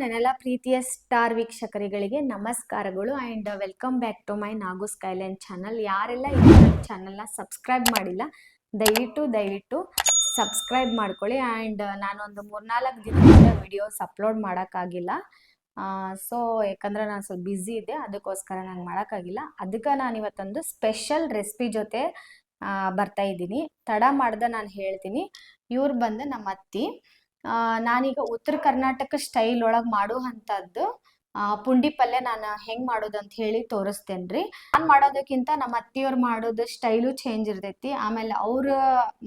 ನನ್ನೆಲ್ಲ ಪ್ರೀತಿಯ ಸ್ಟಾರ್ ವೀಕ್ಷಕರಿಗಳಿಗೆ ನಮಸ್ಕಾರಗಳು and welcome back to my Nagu skyline channel ಯಾರೆಲ್ಲ ಈ ಚಾನಲ್ನ ಸಬ್ಸ್ಕ್ರೈಬ್ ಮಾಡಿಲ್ಲ, ದಯವಿಟ್ಟು ದಯವಿಟ್ಟು ಸಬ್ಸ್ಕ್ರೈಬ್ ಮಾಡ್ಕೊಳ್ಳಿ ಆ್ಯಂಡ್ ನಾನೊಂದು ಮೂರ್ನಾಲ್ಕು ದಿನದಿಂದ ವಿಡಿಯೋಸ್ ಅಪ್ಲೋಡ್ ಮಾಡೋಕ್ಕಾಗಿಲ್ಲ. ಸೊ ಯಾಕಂದ್ರೆ ನಾನು ಸ್ವಲ್ಪ ಬ್ಯುಸಿ ಇದ್ದೆ, ಅದಕ್ಕೋಸ್ಕರ ನಂಗೆ ಮಾಡೋಕ್ಕಾಗಿಲ್ಲ. ಅದಕ್ಕೆ ನಾನು ಇವತ್ತೊಂದು ಸ್ಪೆಷಲ್ ರೆಸಿಪಿ ಜೊತೆ ಬರ್ತಾ ಇದ್ದೀನಿ. ತಡ ಮಾಡ್ದೆ ನಾನು ಹೇಳ್ತೀನಿ. ಇವ್ರು ಬಂದು ನಮ್ಮ ಅತ್ತಿ ನಾನೀಗ ಉತ್ತರ ಕರ್ನಾಟಕ ಸ್ಟೈಲ್ ಒಳಗೆ ಮಾಡುವಂಥದ್ದು ಆ, ಪುಂಡಿ ಪಲ್ಯ ನಾನು ಹೆಂಗ್ ಮಾಡೋದಂತ ಹೇಳಿ ತೋರಿಸ್ತೇನ್ರಿ. ನಾನು ಮಾಡೋದಕ್ಕಿಂತ ನಮ್ಮ ಅತ್ತಿಯವ್ರು ಮಾಡೋದು ಸ್ಟೈಲು ಚೇಂಜ್ ಇರ್ತೈತಿ. ಆಮೇಲೆ ಅವ್ರು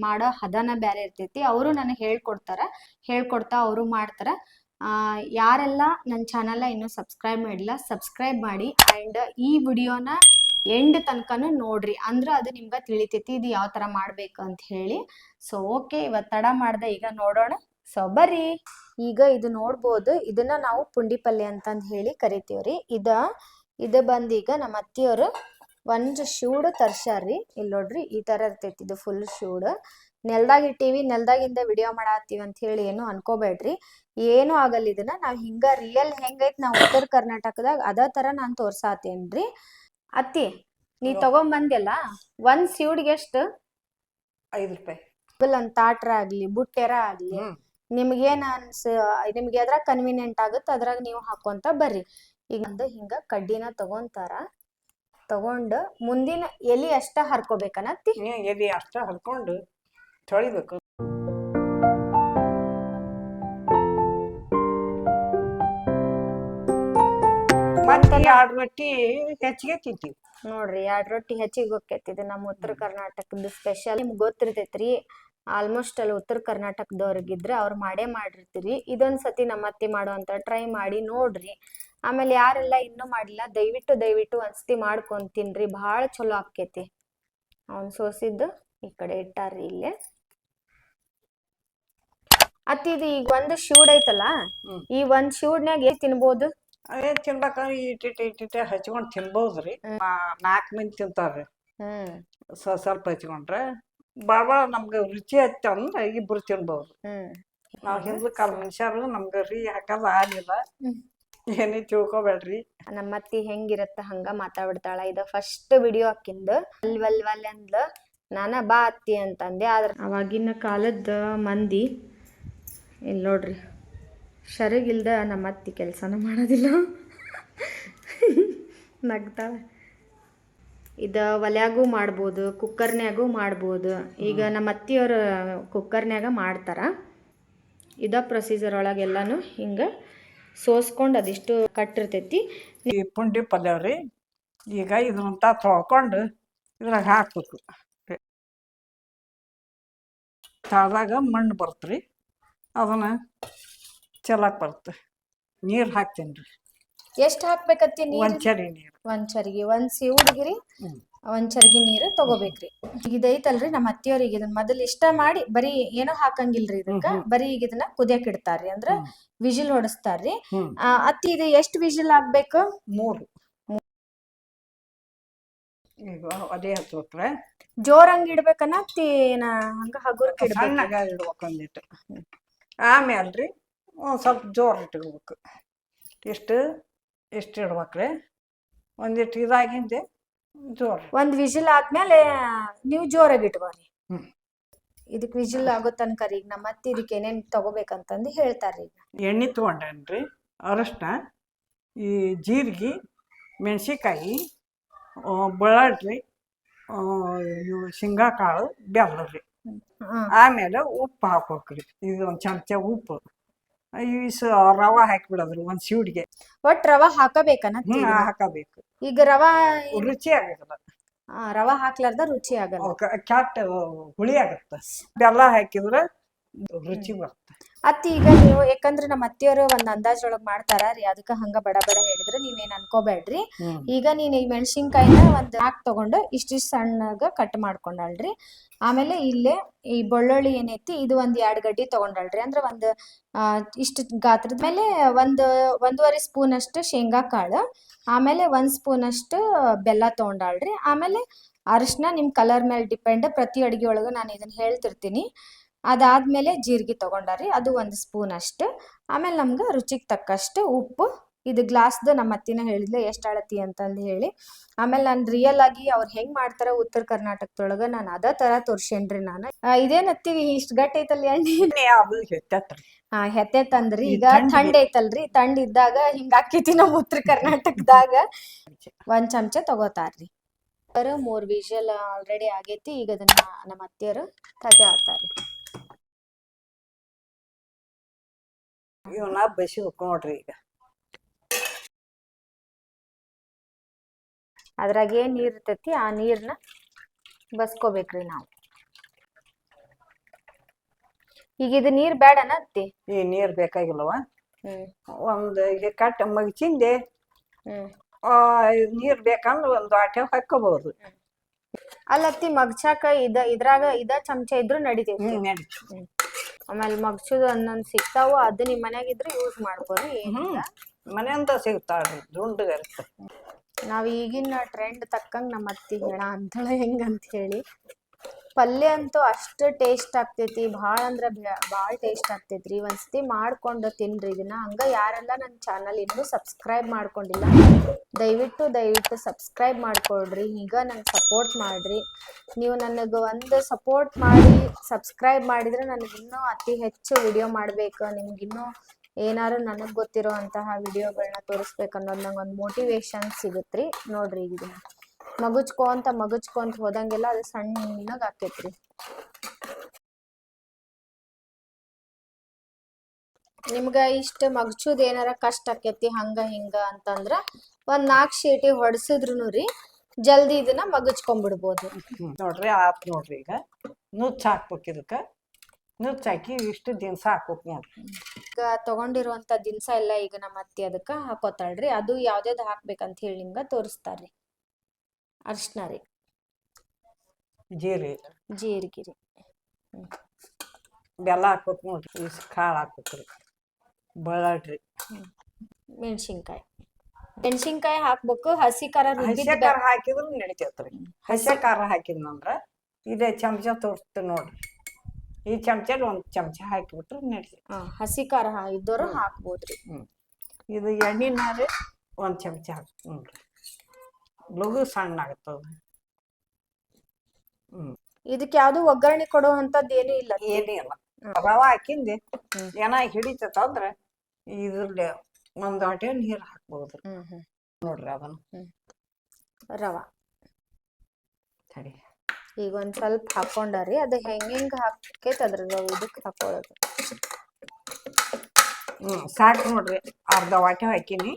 ಮಾಡೋ ಹದನ ಬೇರೆ ಇರ್ತೈತಿ. ಅವರು ನನಗೆ ಹೇಳ್ಕೊಡ್ತಾರ ಹೇಳ್ಕೊಡ್ತಾ ಅವರು ಮಾಡ್ತಾರ. ಯಾರೆಲ್ಲ ನನ್ನ ಚಾನಲ್ ಇನ್ನೂ ಸಬ್ಸ್ಕ್ರೈಬ್ ಮಾಡಿಲ್ಲ ಸಬ್ಸ್ಕ್ರೈಬ್ ಮಾಡಿ ಆ್ಯಂಡ್ ಈ ವಿಡಿಯೋನ ಎಂಡ್ ತನಕನೂ ನೋಡ್ರಿ. ಅಂದ್ರೆ ಅದು ನಿಮ್ಗೆ ತಿಳಿತೈತಿ ಇದು ಯಾವ ಥರ ಮಾಡ್ಬೇಕು ಅಂತ ಹೇಳಿ. ಸೊ ಓಕೆ ಇವತ್ತು ತಡ ಮಾಡ್ದೆ ಈಗ ನೋಡೋಣ. ಸೊ ಬರ್ರಿ. ಈಗ ಇದು ನೋಡ್ಬೋದು. ಇದನ್ನ ನಾವು ಪುಂಡಿ ಪಲ್ಯ ಅಂತಂದು ಹೇಳಿ ಕರಿತೀವ್ರಿ. ಇದ ಇದು ಬಂದೀಗ ನಮ್ಮ ಅತ್ತಿಯವರು ಒಂದು ಶೂಡ್ ತರ್ಸ್ಯಾರ್ರಿ. ಇಲ್ಲಿ ನೋಡ್ರಿ ಈ ಥರ ಇರ್ತೈತಿ ಇದು ಫುಲ್ ಶೂಡ್. ನೆಲ್ದಾಗ ಇಟ್ಟಿವಿ ನೆಲ್ದಾಗಿಂದ ವಿಡಿಯೋ ಮಾಡತ್ತೀವಿ ಅಂತ ಹೇಳಿ ಏನು ಅನ್ಕೋಬೇಡ್ರಿ. ಏನು ಆಗಲ್ಲ ಇದನ್ನ. ನಾವು ಹಿಂಗ ರಿಯಲ್ ಹೆಂಗೈತಿ ನಾವು ಉತ್ತರ ಕರ್ನಾಟಕದಾಗ ಅದ ತರ ನಾನು ತೋರ್ಸಾತೇನ್ರಿ. ಅತ್ತಿ ನೀ ತಗೊಂಬಂದಿಲ್ಲ ಒಂದ್ ಸೀಡ್ಗೆ ಎಷ್ಟು ಐದು ರೂಪಾಯಿ. ಒಂದ್ ತಾಟ್ರ ಆಗ್ಲಿ ಬುಟ್ಟೆರ ಆಗ್ಲಿ ನಿಮ್ಗೇನ್ ಅನ್ಸ ನಿಮ್ಗೆ ಅದ್ರಾಗ ಕನ್ವಿನಿಯಂಟ್ ಆಗುತ್ತೆ ಅದ್ರಾಗ ನೀವು ಹಾಕೊಂತ ಬರ್ರಿ. ಈಗ ಒಂದು ಹಿಂಗ ಕಡ್ಡಿನ ತಗೊಂತಾರ ತಗೊಂಡ ಮುಂದಿನ ಎಲಿ ಅಷ್ಟ ಹರ್ಕೋಬೇಕನತ್ತಿ ಎದೆ ಅಷ್ಟ ಹರ್ಕೊಂಡು ತೊಳಿಬೇಕು. ಮತ್ತೆ ಎರಡು ರೊಟ್ಟಿ ಹೆಚ್ಚಿಗೆ ತಿಂತೀವಿ. ನೋಡ್ರಿ ಎರಡ್ ರೊಟ್ಟಿ ಹೆಚ್ಚಿಗೆ ಹೋಗ್ತೈತಿ ಇದು ನಮ್ಮ ಉತ್ತರ ಕರ್ನಾಟಕದ ಸ್ಪೆಷಲ್ ನಿಮ್ಗೆ ಗೊತ್ತಿರ್ತೈತ್ರಿ. ಆಲ್ಮೋಸ್ಟ್ ಅಲ್ಲಿ ಉತ್ತರ ಕರ್ನಾಟಕದವ್ರಿಗಿದ್ರೆ ಅವ್ರು ಮಾಡೇ ಮಾಡಿರ್ತೀರಿ. ಇದೊಂದ್ ಸತಿ ನಮ್ಮ ಅತ್ತಿ ಮಾಡುವಂತ ಟ್ರೈ ಮಾಡಿ ನೋಡ್ರಿ. ಆಮೇಲೆ ಯಾರೆಲ್ಲ ಇನ್ನೂ ಮಾಡಿಲ್ಲ ದಯವಿಟ್ಟು ದಯವಿಟ್ಟು ಒಂದ್ಸತಿ ಮಾಡ್ಕೊಂಡು ತಿನ್ರಿ ಬಹಳ ಚಲೋ ಆಕ್ಕೇತಿ. ಅವ್ನು ಸೋಸಿದ್ದು ಈ ಕಡೆ ಇಟ್ಟಾರ್ರಿ ಇಲ್ಲೇ. ಅತ್ತಿ ಇದು ಈಗ ಒಂದು ಶಿವಡ್ ಐತಲ್ಲ. ಈ ಒಂದ್ ಶಿವಡ್ನಾಗ ಎಷ್ಟ್ ತಿನ್ಬೋದು? ಅದೇ ತಿನ್ಬೇಕಂದ್ರೆ ಇಟ್ಟಿಟ್ಟು ಇಟ್ಟಿಟ್ಟೆ ಹಚ್ಕೊಂಡು ತಿನ್ಬೋದ್ರಿ. ನಾಲ್ಕು ಮಂದಿ ತಿಂತಾರ್ರಿ. ಹ್ಮ್. ಸ್ವ- ಸ್ವಲ್ಪ ಹಚ್ಕೊಂಡ್ರೆ ಭಾಳ ನಮ್ಗೆ ರುಚಿ ಹತ್ತ ಅಂದ್ರೆ ಇಬ್ರು ತಿನ್ಬೋದು. ನಾವು ಹಿಂದ್ಲ ಕಾಲ ಮನುಷ್ಯರು ನಮ್ಗೆ ರೀ ಹಾಕಲ್ಲ ಆಗಿಲ್ಲ. ಏನೇ ತಿಳ್ಕೊಬೇಡ್ರಿ. ನಮ್ಮ ಅತ್ತಿ ಹೆಂಗಿರತ್ತ ಹಂಗ ಮಾತಾಡ್ಬಿಡ್ತಾಳ. ಇದ ಫಸ್ಟ್ ವಿಡಿಯೋ ಹಾಕಿಂದ ಅಲ್ವಲ್ವಲ್ ವಲ್ ವಲ್ ಅಂದ್ಲ. ನಾನ ಬಾ ಅತ್ತಿ ಅಂತಂದೆ. ಆದ್ರ ಅವಾಗಿನ ಕಾಲದ ಮಂದಿ ಇಲ್ಲಿ ನೋಡ್ರಿ ಶರಗಿಲ್ದ ನಮ್ಮ ಅತ್ತಿ ಕೆಲಸನ ಮಾಡೋದಿಲ್ಲ. ನಗ್ತಾಳ. ಇದ ಒಲ್ಯಾಗೂ ಮಾಡ್ಬೋದು ಕುಕ್ಕರ್ನ್ಯಾಗೂ ಮಾಡ್ಬೋದು. ಈಗ ನಮ್ಮ ಅತ್ತಿಯವರು ಕುಕ್ಕರ್ನ್ಯಾಗ ಮಾಡ್ತಾರ. ಇದ ಪ್ರೊಸೀಜರ್ ಒಳಗೆಲ್ಲಾನು ಹಿಂಗೆ ಸೋಸ್ಕೊಂಡು ಅದಿಷ್ಟು ಕಟ್ಟಿರ್ತೈತಿ. ಈ ಪುಂಡಿ ಪಲ್ಯ ರೀ ಈಗ ಇದ್ರಂತ ತೊಳ್ಕೊಂಡು ಇದ್ರಾಗ ಹಾಕ್ಬೇಕು. ತಳದಾಗ ಮಣ್ಣು ಬರ್ತರಿ ಅದನ್ನ ಚೆಲ್ಲಕ್ಕೆ ಬರುತ್ತೆ. ನೀರು ಹಾಕ್ತೀನಿ ರೀ ಎಷ್ಟ್ ಹಾಕ್ಬೇಕತ್ತಿ ನೀರ್? ಒಂದು ಚರಿ ನೀರು. ಒಂದ್ ಚರ್ಗಿ ಒಂದ್ ಸಿವುಡ್ಗಿರಿ. ಒಂದ್ ಚರ್ಗಿ ನೀರು ತಗೋಬೇಕ್ರಿ. ಈಗ ಇದೈತಲ್ರಿ ನಮ್ಮ ಅತ್ತಿಯವ್ರಿಗೆ ಇದನ್ನ ಮೊದಲ್ ಇಷ್ಟ ಮಾಡಿ ಬರೀ ಏನೋ ಹಾಕಂಗಿಲ್ರಿ ಇದಕ್ಕ. ಬರೀ ಈಗ ಇದನ್ನ ಕುದಿಯಕ್ ಇಡ್ತಾರ್ರಿ. ಅಂದ್ರ ವಿಜಿಲ್ ಹೊಡಸ್ತಾರ್ರಿ. ಹ್ಮ್. ಆ, ಅತ್ತಿ ಇದು ಎಷ್ಟ್ ವಿಜಿಲ್ ಆಗ್ಬೇಕು? ಮೂರು. ಈಗ ಅದೇ ಹಚ್ಬೇಕ್ರೆ ಜೋರ್ ಹಂಗ ಇಡ್ಬೇಕನ್ನ ಅತ್ತಿ ಏನ ಹಂಗ ಹಗುರ್ಕ್ ಇಡ್ಬೇಕು ಸಣ್ಣಗ ಇಡ್ಬೇಕು? ಒಂದಿಟ್ಟು. ಆಮೇಲೆ ರೀ ಒಂದು ಸ್ವಲ್ಪ ಜೋರ್ ಇಟ್ಕೋಬೇಕು. ಎಷ್ಟು? ಎಷ್ಟು ಇಡ್ಬೇಕ್ರಿ ಒಂದಿಟ್ಟು ಇದಾಗಿಂದೆ ಜೋರ್. ಒಂದ್ ವಿಜಿಲ್ ಆದ್ಮೇಲೆ ನೀವು ಜೋರಾಗಿ ಇಟ್ಕೋರಿ ಹ್ಮ್. ಇದಕ್ ವಿಜಿಲ್ ಆಗೋ ತನಕ ರೀ ಈಗ ನಮ್ಮ ಅತ್ತಿ ಇದಕ್ಕೆ ಏನೇನ್ ತಗೋಬೇಕಂತಂದು ಹೇಳ್ತಾರ್ರಿ ಈಗ. ಎಣ್ಣೆ ತೊಗೊಂಡೇನ್ರಿ? ಅರಶಿನ ಈ ಜೀರಿಗೆ ಮೆಣಸಿಕಾಯಿ ಬಳ್ಳಾಡ್ರಿ ಇವು ಶೇಂಗಾ ಕಾಳು ಬೆಲ್ಲ ರೀ ಹ್ಮ್. ಆಮೇಲೆ ಉಪ್ಪು ಹಾಕ್ಬೇಕ್ರಿ. ಇದು ಒಂದು ಚಮಚ ಉಪ್ಪು. ಇಸ್ ರವ ಹಾಕಿಬಿಡೋದ್ರಿ ಒಂದ್ ಸೀಡ್ಗೆ. ಒಟ್ ರವಾ ಹಾಕಬೇಕನ್ನ ಹ್ಞೂ ಹಾಕಬೇಕು. ಈಗ ರವಾ ರುಚಿ ಆಗಲ್ಲ ಆ, ರವಾ ಹಾಕ್ಲಾರ್ದ ರುಚಿ ಆಗಲ್ಲ. ಕ್ಯಾಟ್ ಹುಳಿ ಆಗತ್ತ. ಬೆಲ್ಲ ಹಾಕಿದ್ರೆ ರುಚಿ ಬರುತ್ತೆ. ಅತ್ತಿ ಈಗ ನೀವು ಯಾಕಂದ್ರೆ ನಮ್ಮ ಅತ್ತಿಯವರು ಒಂದ್ ಅಂದಾಜ್ ಒಳಗ್ ಮಾಡ್ತಾರ ರೀ ಅದಕ್ಕ ಹಂಗ ಬಡ ಬಡ ಹೇಳಿದ್ರೆ ನೀವೇನ್ ಅನ್ಕೋಬೇಡ್ರಿ. ಈಗ ನೀನ್ ಈ ಮೆಣಸಿನ್ಕಾಯಿನ ಒಂದ್ ಹಾಕ್ ತಗೊಂಡು ಇಷ್ಟಿಷ್ಟು ಸಣ್ಣಗ ಕಟ್ ಮಾಡ್ಕೊಂಡಾಳ್ರಿ. ಆಮೇಲೆ ಇಲ್ಲೇ ಈ ಬೆಳ್ಳುಳ್ಳಿ ಏನೈತಿ ಇದು ಒಂದ್ ಎರಡ್ ಗಡ್ಡಿ ತಗೊಂಡಾಳ್ರಿ. ಅಂದ್ರ ಒಂದ್ ಆ ಇಷ್ಟ ಗಾತ್ರದ ಮೇಲೆ ಒಂದ್ ಒಂದೂವರೆ ಸ್ಪೂನ್ ಅಷ್ಟು ಶೇಂಗಾ ಕಾಳು ಆಮೇಲೆ ಒಂದ್ ಸ್ಪೂನ್ ಅಷ್ಟು ಬೆಲ್ಲ ತಗೊಂಡಾಳ್ರಿ. ಆಮೇಲೆ ಅರಿಶಿನ ನಿಮ್ ಕಲರ್ ಮೇಲೆ ಡಿಪೆಂಡ್ ಪ್ರತಿ ಅಡಿಗೆ ಒಳಗ ನಾನು ಇದನ್ನ ಹೇಳ್ತಿರ್ತೀನಿ. ಅದಾದ್ಮೇಲೆ ಜೀರಿಗೆ ತಗೊಂಡಾರಿ ಅದು ಒಂದು ಸ್ಪೂನ್ ಅಷ್ಟು. ಆಮೇಲೆ ನಮ್ಗೆ ರುಚಿಗೆ ತಕ್ಕಷ್ಟು ಉಪ್ಪು ಇದು ಗ್ಲಾಸ್ದು ನಮ್ಮ ಅತ್ತಿನ ಹೇಳಿದ್ಲೆ ಎಷ್ಟು ಅಳತಿ ಅಂತಂದು ಹೇಳಿ. ಆಮೇಲೆ ನಾನು ರಿಯಲ್ ಆಗಿ ಅವ್ರು ಹೆಂಗೆ ಮಾಡ್ತಾರೆ ಉತ್ತರ ಕರ್ನಾಟಕದೊಳಗೆ ನಾನು ಅದೇ ತರ ತೋರ್ಸೇನ್ರಿ ನಾನು. ಇದೇನು ಹತ್ತಿವಿ ಇಷ್ಟು ಗಟ್ಟಿ ಐತಲ್ರಿ ಹೆಚ್ಚತ್ರಿ ಹಾ ಹೆತ್ತೆ ತಂದ್ರಿ ಈಗ ಥಂಡ್ ಐತಲ್ರಿ. ಥಂಡ್ ಇದ್ದಾಗ ಹಿಂಗ ಆಕೈತಿ ನಮ್ಮ ಉತ್ತರ ಕರ್ನಾಟಕದಾಗ. ಒಂದ್ ಚಮಚ ತಗೋತಾರ್ರಿ. ಮೂರ್ ವಿಷಲ್ ಆಲ್ರೆಡಿ ಆಗೈತಿ. ಈಗ ಅದನ್ನ ನಮ್ಮ ಅತ್ತಿಯರು ತೆಗ್ಯಾತಾರ್ರಿ. ಇವನ್ನ ಬಸಿ ನೋಡ್ರಿ ಈಗ. ಅದ್ರಾಗ ಏನ್ ನೀರ್ ಇರ್ತೈತಿ ಆ ನೀರ್ನ ಬಸ್ಕೋಬೇಕ್ರಿ ನಾವು. ಈಗ ಇದು ನೀರ್ ಬೇಡನ ಅತ್ತಿ? ಈ ನೀರ್ ಬೇಕಾಗಿಲ್ವ ಹ್ಮ್. ಒಂದ್ ಈಗ ಕಟ್ ಮಗಚಿಂದೆ ಹ್ಮ್. ಆ ನೀರ್ ಬೇಕಂದ್ರ ಒಂದ್ ಆಟ ಹಾಕೋಬಹುದು ಅಲ್ಲತ್ತಿ ಮಗ್ಚಾಕ ಇದ ಇದ್ರಾಗ ಇದ ಚಮಚ ಇದ್ರು ನಡಿತೈತಿ. ನಡೀತು ಆಮೇಲೆ ಮಗ್ಚುದು ಒಂದೊಂದ್ ಸಿಗ್ತಾವು ಅದು ನಿಮ್ಮ ಮನ್ಯಾಗ ಇದ್ರೆ ಯೂಸ್ ಮಾಡ್ಕೊರಿ ಏನಿಲ್ಲ. ಮನೆಯಿಂದ ಸಿಗ್ತಾಳ್ರಿ ದುಂಡಗ ನಾವ್ ಈಗಿನ ಟ್ರೆಂಡ್ ತಕ್ಕಂಗ್ ನಮ್ಮ ಅತ್ತಿ ಹೇಳ ಅಂತಳ ಹೆಂಗಂತ ಹೇಳಿ. ಪಲ್ಯ ಅಂತೂ ಅಷ್ಟು ಟೇಸ್ಟ್ ಆಗ್ತೈತಿ. ಭಾಳ ಅಂದ್ರೆ ಭಾಳ ಟೇಸ್ಟ್ ಆಗ್ತೈತ್ರಿ. ಒಂದ್ಸತಿ ಮಾಡ್ಕೊಂಡು ತಿನ್ರಿ ಇದನ್ನ. ಹಂಗ ಯಾರೆಲ್ಲ ನನ್ನ ಚಾನಲ್ ಇನ್ನೂ ಸಬ್ಸ್ಕ್ರೈಬ್ ಮಾಡ್ಕೊಂಡಿಲ್ಲ, ದಯವಿಟ್ಟು ದಯವಿಟ್ಟು ಸಬ್ಸ್ಕ್ರೈಬ್ ಮಾಡ್ಕೊಳ್ರಿ. ಈಗ ನಂಗೆ ಸಪೋರ್ಟ್ ಮಾಡ್ರಿ. ನೀವು ನನಗೆ ಒಂದು ಸಪೋರ್ಟ್ ಮಾಡಿ ಸಬ್ಸ್ಕ್ರೈಬ್ ಮಾಡಿದ್ರೆ ನನಗೆ ಇನ್ನೂ ಅತಿ ಹೆಚ್ಚು ವಿಡಿಯೋ ಮಾಡ್ಬೇಕು. ನಿಮ್ಗಿನ್ನೂ ಏನಾದ್ರು ನನಗೆ ಗೊತ್ತಿರೋ ಅಂತಹ ವಿಡಿಯೋಗಳನ್ನ ತೋರಿಸ್ಬೇಕು ಅನ್ನೋದು ನಂಗೆ ಒಂದು ಮೋಟಿವೇಶನ್ ಸಿಗುತ್ತ್ರಿ ನೋಡ್ರಿ ಈಗ ಅಂತ ಮಗುಚ್ಕೊಂತ ಮಗುಚ್ಕೊಂತ ಹೋದಂಗೆಲ್ಲ ಅದು ಸಣ್ಣಗ್ ಆಕೈತ್ರಿ. ನಿಮ್ಗ ಇಷ್ಟ ಮಗಚುದ ಏನಾರ ಕಷ್ಟ ಆಕೈತಿ ಹಂಗ ಹಿಂಗ ಅಂತಂದ್ರ ಒಂದ್ ನಾಲ್ಕು ಶೀಟಿ ಹೊಡ್ಸಿದ್ರು ರೀ ಜಲ್ದಿ ಇದನ್ನ ಮಗುಚ್ಕೊಂಡ್ಬಿಡ್ಬೋದು. ನೋಡ್ರಿ ಆತ್ ನೋಡ್ರಿ ಈಗ. ನುಚ್ಚ ಹಾಕ್ಬೇಕು ಇದಕ್ಕ. ನುಚ್ಚ ಹಾಕಿ ಇಷ್ಟು ದಿನ್ಸ ಹಾಕ್ಬೇಕು ನೋಡ್ರಿ. ಈಗ ತಗೊಂಡಿರುವಂತ ದಿನಸ ಎಲ್ಲ ಈಗ ನಮ್ಮ ಅತ್ತಿ ಅದಕ್ಕ ಹಾಕೋತಾಳ್ರಿ. ಅದು ಯಾವ್ದ್ಯಾವ್ದು ಹಾಕ್ಬೇಕಂತ ಹೇಳಿ ನಿಮ್ಗ ತೋರಿಸ್ತಾರ್ರಿ. ಅರ್ಶಿನ ರೀ ಜೀರಿಗೆ. ಜೀರಿಗೆ ರೀ ಬೆಲ್ಲ ಹಾಕ್ಬೇಕು ನೋಡ್ರಿ ಕಾಳು ಹಾಕ್ಬೇಕ್ರಿ. ಬಳ್ಳಾಡ್ರಿ. ಮೆಣಸಿನ್ಕಾಯಿ. ಮೆಣಸಿನ್ಕಾಯಿ ಹಾಕ್ಬೇಕು ಹಸಿ ಖಾರ ರುಬ್ಬಿದ್ ಹಸಿ ಖಾರ ಹಾಕಿದ್ರು ನಡಿತೈತ್ರಿ. ಹಸಿ ಖಾರ ಹಾಕಿದ್ನಂದ್ರ ಇದೇ ಚಮಚ ತೋರಿಸ್ತೀನಿ ನೋಡ್ರಿ. ಈ ಚಮಚ ಒಂದು ಚಮಚ ಹಾಕಿಬಿಟ್ರೆ ನಡಿತೈತಿ ಹಾ, ಹಸಿ ಖಾರ ಇದ್ದವರು ಹಾಕ್ಬೋದು ಹಾಕ್ಬೋದ್ರಿ. ಇದು ಎಣ್ಣೆನಾರೆ ಒಂದು ಚಮಚ ಹಾಕ್ ನೋಡ್ರಿ ಲಘು ಸಣ್ಣ ಆಗತ್ತದ ಹ್ಮ್. ಇದಕ್ಕೆ ಯಾವ್ದು ಒಗ್ಗರಣೆ ಕೊಡೋ ಅಂತದ್ ಏನು ಇಲ್ಲ. ಏನಿಲ್ಲ ರವ ಹಾಕಿಂದೆ. ಏನ ಹಿಡಿತಂದ್ರ ಇದ್ರಲ್ಲಿ ಒಂದ್ ಅಟೆ ನೀರ್ ಹಾಕ್ಬೋದ್ರಿ ಹ್ಮ್ ಹ್ಮ್. ನೋಡ್ರಿ ಅದನ್ನ. ರವ. ತಡಿ. ಈಗ ಒಂದ್ ಸ್ವಲ್ಪ ಹಾಕೊಂಡಾರಿ. ಅದು ಹೆಂಗ್ ಹೆಂಗ್ ಹಾಕೈತ್ ಅದ್ರ ಇದಕ್ ಹಾಕೊಳ್ಳೋದು. ಹ್ಮ್ ಸಾಕ್ ನೋಡ್ರಿ. ಅರ್ಧ ವಾಟೆ ಹಾಕಿನಿ.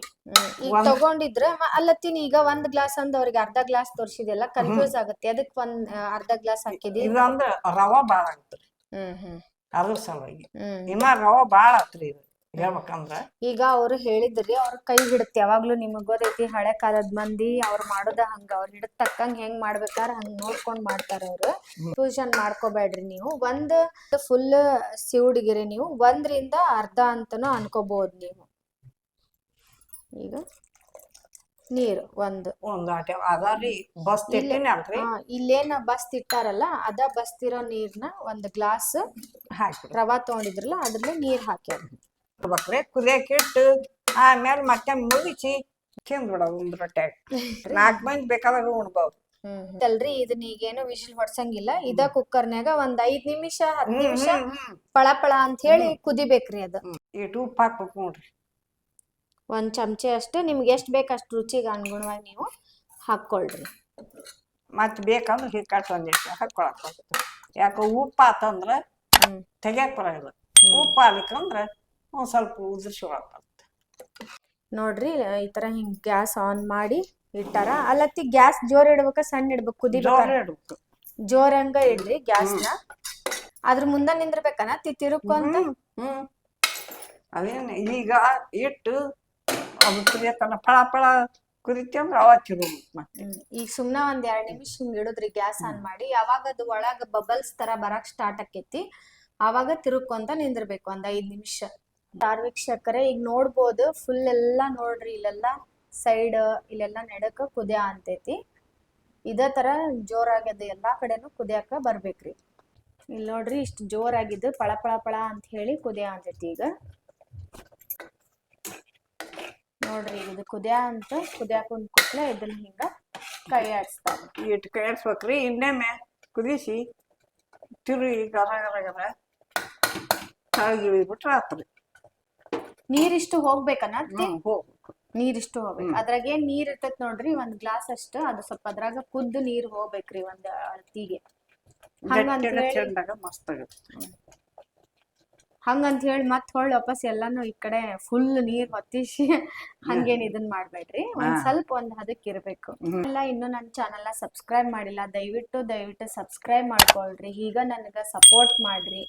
ಈಗ ಒಂದ್- ತಗೊಂಡಿದ್ರ ಅಲ್ಲತ್ತೀನಿ ಈಗ ಒಂದ್ ಗ್ಲಾಸ್ ಅಂದ್ ಅವ್ರಿಗೆ ಅರ್ಧ ಗ್ಲಾಸ್ ತೋರ್ಸಿದೆಲ್ಲ ಕನ್ಫ್ಯೂಸ್ ಆಗುತ್ತೆ. ಅದಕ್ ಒಂದ್ ಆ, ಅರ್ಧ ಗ್ಲಾಸ್ ಹಾಕಿದಿ. ಇದಂದ್ರ ರವಾ ಬಾಳ ಆಗ್ತರಿ ಹ್ಮ್ ಹ್ಮ್. ಅದ್ರ ಸಲುವಾಗಿ. ಹ್ಮ್. ಇನ್ನ ರವ ಬಾಳ ಆತ್ರಿ ಇದು. ಹೇಳ್ಬೇಕಂದ್ರ? ಈಗ ಅವ್ರು ಹೇಳಿದ್ರಿ ಅವ್ರ ಕೈ ಹಿಡತ್. ಯಾವಾಗ್ಲೂ ನಿಮಗ್ ಗೊತ್ತೈತಿ ಹಳೆ ಕಾಲದ ಮಂದಿ ಅವ್ರು ಮಾಡೋದ ಹಂಗ. ಅವ್ರ ಹಿಡದ್ ತಕ್ಕಂಗ್ ಹೆಂಗ್ ಮಾಡ್ಬೇಕಾರ ಹಂಗ್ ನೋಡ್ಕೊಂಡ್ ಮಾಡ್ತಾರ ಅವ್ರು. ಟ್ಯೂಷನ್ ಮಾಡ್ಕೋಬೇಡ್ರಿ ನೀವು. ಒಂದ್ ಫುಲ್ ಸಿವುಡಿಗಿರಿ ನೀವು. ಒಂದ್ರಿಂದ ಅರ್ಧ ಅಂತನೂ ಅನ್ಕೋಬಹುದು ನೀವು. ಈಗ ನೀರು ಒಂದು. ಒಂದ್ ಆಟೆ. ಅದಾರಿ ಬಸ್ ತಿಟ್ಟಿನಿ ಅಲ್ರಿ ಆ, ಇಲ್ಲೇನ ಬಸ್ ಇಟ್ಟಾರಲ್ಲ ಅದ ಬಸ್ತಿರೋ ನೀರ್ನ ಒಂದ್ ಗ್ಲಾಸ್ ರವಾ ತಗೊಂಡಿದ್ರಲ್ಲ ಅದ್ರಲ್ಲಿ ನೀರ್ ಹಾಕ್ಯಾರ ಬರ್ಬೇಕ್ರಿ ಕುದಿಯಕ್ ಇಟ್ಟು ಆಮೇಲೆ ಮತ್ತೆ ಮುಗಿಸಿ ತಿಂದ್ ಬಿಡೋದು ಒಂದ್ ರೊಟ್ಟೆ. ನಾಲ್ಕು ಮಂದಿ ಬೇಕಾದಾಗ ಉಣ್ಬೋದು. ಅಲ್ರಿ ಇದನ್ನ ಈಗೇನು ವಿಶಿಲ್ ಹೊಡ್ಸಂಗಿಲ್ಲ. ಇದ ಕುಕ್ಕರ್ನ್ಯಾಗ ಒಂದ್ ಐದ್ ನಿಮಿಷ ಹತ್ತ್ ನಿಮಿಷ. ಪಳ ಪಳ ಅಂತ ಹೇಳಿ ಕುದಿಬೇಕ್ರಿ ಅದ. ಇಟ್ಟು ಉಪ್ಪು ಹಾಕ್ಬೇಕು ನೋಡ್ರಿ. ಒಂದ್ ಚಮಚೆ ಅಷ್ಟು ನಿಮ್ಗೆ ಎಷ್ಟ್ ಬೇಕು ಅಷ್ಟು ರುಚಿಗೆ ಅನುಗುಣವಾಗಿ ನೀವು ಹಾಕೊಳ್ರಿ ಮತ್ ಬೇಕಂದ್ರೆ ಹಿಕ್ಕಟ್ಟು ಒಂದಿಷ್ಟು ಹಾಕೊಳಕ್ ಯಾಕೆ ಉಪ್ಪು ಆತಂದ್ರ ಹ್ಮ್. ತೆಗಿಯಕ್ ಬರೋದಿಲ್ಲ ಉಪ್ಪು ಆಗ್ಲಿಕ್ಕಂದ್ರ ಒಂದ್ ಸ್ವಲ್ಪ ಉದುರ್ಸಿ ಶುರು ಬರುತ್ತೆ ನೋಡ್ರಿ ಈ ತರ ಹಿಂಗ್ ಗ್ಯಾಸ್ ಆನ್ ಮಾಡಿ ಇಟ್ಟಾರ. ಅಲ್ಲತ್ತಿ ಗ್ಯಾಸ್ ಜೋರ್ ಇಡ್ಬೇಕ ಸಣ್ಣ ಇಡ್ಬೇಕು ಕುದಿ ಜೋರ ಇಡ್ಬೇಕು. ಜೋರ್ ಹಂಗ ಇಡ್ರಿ ಗ್ಯಾಸ್ನ. ಅದ್ರ ಮುಂದ ನಿಂದ್ರಬೇಕನ? ತಿ ತಿರುಕೊಂತ ಹ್ಮ್ ಅದೇನು ಈಗ ಇಟ್ಟು ಅದು ಕುದಿಯತ್ತಲ್ಲ ಫಳ ಫಳ ಕುದಿತಿ ಅಂದ್ರೆ ಮತ್ತೆ. ಈಗ ಸುಮ್ನ ಒಂದ್ ಎರಡ್ ನಿಮಿಷ ಹಿಂಗ್ ಇಡುದ್ರಿ ಗ್ಯಾಸ್ ಆನ್ ಮಾಡಿ. ಯಾವಾಗ ಅದು ಒಳಗ ಬಬಲ್ಸ್ ತರ ಬರಾಕ್ ಸ್ಟಾರ್ಟ್ ಆಕೇತಿ ಅವಾಗ ತಿರುಕೊಂತ ನಿಂದಿರ್ಬೇಕು ಒಂದ್ ಐದ್ ನಿಮಿಷ. ವೀಕ್ಷಕರೇ ಈಗ ನೋಡ್ಬೋದು ಫುಲ್ ಎಲ್ಲ ನೋಡ್ರಿ, ಇಲ್ಲೆಲ್ಲ ಸೈಡ್ ಇಲ್ಲೆಲ್ಲ ನೆಡಕ ಕುದಿಯ ಅಂತೈತಿ. ಇದೇ ತರ ಜೋರಾಗ್ಯದ ಎಲ್ಲಾ ಕಡೆನು ಕುದಿಯಾಕ ಬರ್ಬೇಕ್ರಿ. ಇಲ್ಲಿ ನೋಡ್ರಿ, ಇಷ್ಟು ಜೋರಾಗಿದ್ದು ಪಳ ಪಳ ಪಳ ಅಂತ ಹೇಳಿ ಕುದಿಯ ಅಂತೈತಿ ಈಗ. ನೋಡ್ರಿ ಇದು ಕುದಿಯ ಅಂತ ಕುದಿಯಾಕ ಒಂದ್ ಕುಟ್ಲೆ ಇದನ್ನ ಹಿಂಗ ಕೈ ಆಡಿಸ್ತಾರೆ. ಇಟ್ಟು ಕೈಯಾಡ್ಸ್ಬೇಕ್ರಿ ಇನ್ನೊಮ್ಮೆ ಕುದಿಸಿ ತಿರುಗಿ ಗರ ಗರ ಗರ ಕೆಳಗೆ ಇಳಿಬಿಟ್ರೆ ಆತ್ರಿ. ನೀರಿಷ್ಟು ಹೋಗ್ಬೇಕನ್ನ ನೀರಿಷ್ಟು ಹೋಗ್ಬೇಕು. ಅದ್ರಾಗ ಏನ್ ನೀರ್ ಇರ್ತೈತ್ ನೋಡ್ರಿ ಒಂದ್ ಗ್ಲಾಸ್ ಅಷ್ಟ ಅದು ಸ್ವಲ್ಪ ಅದ್ರಾಗ ಕುದ್ದು ನೀರ್ ಹೋಗ್ಬೇಕ್ರಿ ಒಂದ್ ಅಳತಿಗೆ. ಹಂಗಂತ ಅಂತ ಹೇಳಿ- ಮತ್ ಹೊಳ್ ವಾಪಸ್ ಎಲ್ಲಾನು ಈ ಕಡೆ ಫುಲ್ ನೀರ್ ಹೊತ್ತಿಸಿ ಹಂಗೇನ್ ಇದನ್ ಮಾಡ್ಬೇಡ್ರಿ. ಒಂದ್ ಸ್ವಲ್ಪ ಒಂದ್ ಹದಕ್ ಇರ್ಬೇಕು. ಎಲ್ಲ ಇನ್ನು ನನ್ ಚಾನಲ್ ಸಬ್ಸ್ಕ್ರೈಬ್ ಮಾಡಿಲ್ಲ ದಯವಿಟ್ಟು ದಯವಿಟ್ಟು ಸಬ್ಸ್ಕ್ರೈಬ್ ಮಾಡ್ಕೊಳ್ರಿ. ಈಗ ನನಗ ಸಪೋರ್ಟ್ ಮಾಡ್ರಿ.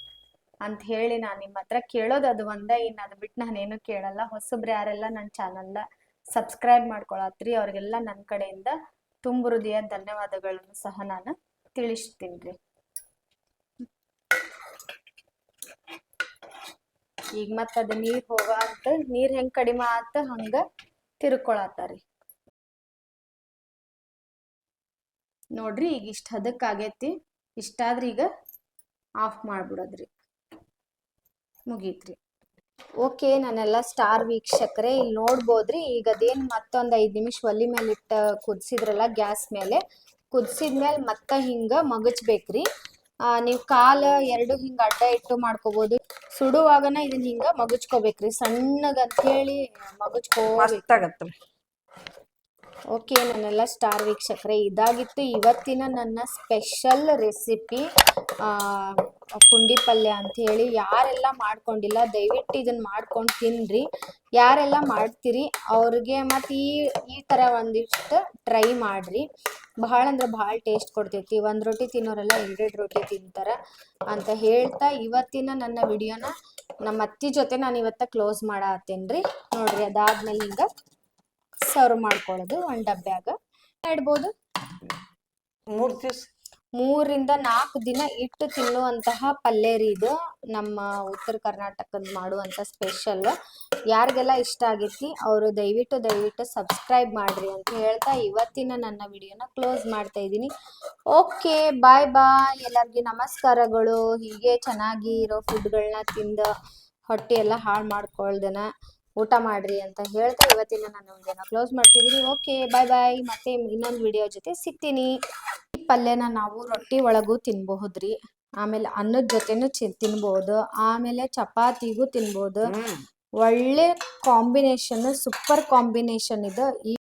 ಅಂತ ಹೇಳಿ ನಾನು ನಿಮ್ಮ ಹತ್ರ ಕೇಳೋದು ಅದು ಒಂದ. ಇನ್ನು ಅದ್ ಬಿಟ್ಟು ನಾನೇನು ಕೇಳಲ್ಲ. ಹೊಸಬ್ರು ಯಾರೆಲ್ಲ ನನ್ನ ಚಾನಲ್ನ ಸಬ್ಸ್ಕ್ರೈಬ್ ಮಾಡ್ಕೊಳತ್ರಿ. ಅವ್ರಿಗೆಲ್ಲ ನನ್ನ ಕಡೆಯಿಂದ ತುಂಬ ಹೃದಯ ಧನ್ಯವಾದಗಳನ್ನು ಸಹ ನಾನು ತಿಳಿಸ್ತೀನಿ ಈಗ ಮತ್ತ ಅದ ನೀರ್ ಹೋಗ ಅಂತ, ನೀರ್ ಹೆಂಗೆ ಕಡಿಮೆ ಆತ ಹಂಗ ತಿರ್ಕೊಳತ್ತಾರಿ. ನೋಡ್ರಿ, ಈಗ ಇಷ್ಟ ಹದಕ್ ಆಗೈತಿ. ಇಷ್ಟಾದ್ರೀಗ ಈಗ ಆಫ್ ಮಾಡ್ಬಿಡೋದ್ರಿ. ಮುಗೀತ್ರಿ. ಓಕೆ ನಾನೆಲ್ಲ ಸ್ಟಾರ್ ವೀಕ್ಷಕರೇ ಇಲ್ಲಿ ನೋಡ್ಬೋದ್ರಿ ಈಗ ಅದೇನ್ ಮತ್ತೊಂದು ಐದು ನಿಮಿಷ ಒಲಿ ಮೇಲೆ ಇಟ್ಟ ಕುದಿಸಿದ್ರಲ್ಲ ಗ್ಯಾಸ್ ಮೇಲೆ. ಕುದಿಸಿದ್ಮೇಲೆ ಮತ್ತೆ ಹಿಂಗ ಮಗಚ್ಬೇಕ್ರಿ. ಆ ನೀವು ಕಾಲ ಎರಡು ಹಿಂಗ ಅಡ್ಡ ಇಟ್ಟು ಮಾಡ್ಕೋಬೋದು. ಸುಡುವಾಗನ ಇದನ್ನ ಹಿಂಗ ಮಗಚ್ಕೋಬೇಕ್ರಿ ಸಣ್ಣಗಂತ ಹೇಳಿ ಮಸ್ತ್ ಓಕೆ ನನ್ನೆಲ್ಲ ಸ್ಟಾರ್ ವೀಕ್ಷಕರೇ ಇದಾಗಿತ್ತು ಇವತ್ತಿನ ನನ್ನ ಸ್ಪೆಷಲ್ ರೆಸಿಪಿ. ಪುಂಡಿ ಪಲ್ಯ ಅಂತ ಹೇಳಿ ಯಾರೆಲ್ಲ ಮಾಡ್ಕೊಂಡಿಲ್ಲ, ದಯವಿಟ್ಟು ಇದನ್ನ ಮಾಡ್ಕೊಂಡು ತಿನ್ರಿ. ಯಾರೆಲ್ಲ ಮಾಡ್ತೀರಿ, ಅವ್ರಿಗೆ ಮತ್ತೆ ಈ ಈ ಥರ ಒಂದಿಷ್ಟು ಟ್ರೈ ಮಾಡ್ರಿ. ಭಾಳ ಅಂದ್ರೆ ಭಾಳ ಟೇಸ್ಟ್ ಕೊಡ್ತೈತಿ. ಒಂದು ರೊಟ್ಟಿ ತಿನ್ನೋರೆಲ್ಲ ಎರಡೆರಡು ರೊಟ್ಟಿ ತಿಂತಾರ ಅಂತ ಹೇಳ್ತಾ ಇವತ್ತಿನ ನನ್ನ ವಿಡಿಯೋನ ನಮ್ಮ ಅತ್ತಿ ಜೊತೆ ನಾನು ಇವತ್ತ ಕ್ಲೋಸ್ ಮಾಡತ್ತೇನ್ರಿ ನೋಡ್ರಿ ಅದಾದ್ಮೇಲೆ ಹಿಂಗೆ ಸರ್ವ್ ಮಾಡ್ಕೊಳ್ಳೋದು ಒಂದು ಡಬ್ಬ್ಯಾಗ. ಇಡ್ಬೋದು ಮೂರ್ ದಿವ್ಸ ಮೂರಿಂದ ನಾಲ್ಕು ದಿನ ಇಟ್ಟು ತಿನ್ನುವಂತಹ ಪಲ್ಯ ರೀ ಇದು. ನಮ್ಮ ಉತ್ತರ ಕರ್ನಾಟಕದ ಮಾಡುವಂತ ಸ್ಪೆಷಲ್ ಯಾರಿಗೆಲ್ಲ ಇಷ್ಟ ಆಗೈತಿ, ಅವರು ದಯವಿಟ್ಟು ದಯವಿಟ್ಟು ಸಬ್ಸ್ಕ್ರೈಬ್ ಮಾಡ್ರಿ ಅಂತ ಹೇಳ್ತಾ ಇವತ್ತಿನ ನನ್ನ ವಿಡಿಯೋನ ಕ್ಲೋಸ್ ಮಾಡ್ತಾ ಇದ್ದೀನಿ. ಓಕೆ ಬಾಯ್ ಬಾಯ್ ಎಲ್ಲರಿಗೂ ನಮಸ್ಕಾರಗಳು. ಹೀಗೆ ಚೆನ್ನಾಗಿ ಇರೋ ಫುಡ್ಗಳನ್ನ ತಿಂದು ಹೊಟ್ಟೆ ಎಲ್ಲ ಹಾಳು ಮಾಡ್ಕೊಳ್ದನ. ಊಟ ಮಾಡ್ರಿ ಅಂತ ಹೇಳ್ತಾ ಇವತ್ತಿನ ನಾನು ವಿಡಿಯೋನ ಕ್ಲೋಸ್ ಮಾಡ್ತಿದ್ದೀನಿ. ಓಕೆ ಬಾಯ್ ಬಾಯ್ ಮತ್ತೆ ಇನ್ನೊಂದು ವಿಡಿಯೋ ಜೊತೆ ಸಿಗ್ತೀನಿ. ಈ ಪಲ್ಯನ ನಾವು ರೊಟ್ಟಿ ಒಳಗೂ ತಿನ್ಬಹುದ್ರಿ. ಆಮೇಲೆ ಅನ್ನದ ಜೊತೆನೂ ಚಿ ತಿನ್ಬೋದು. ಆಮೇಲೆ ಚಪಾತಿಗೂ ತಿನ್ಬಹುದು ಒಳ್ಳೆ ಕಾಂಬಿನೇಷನ್ ಸೂಪರ್ ಕಾಂಬಿನೇಷನ್ ಇದು. ಈ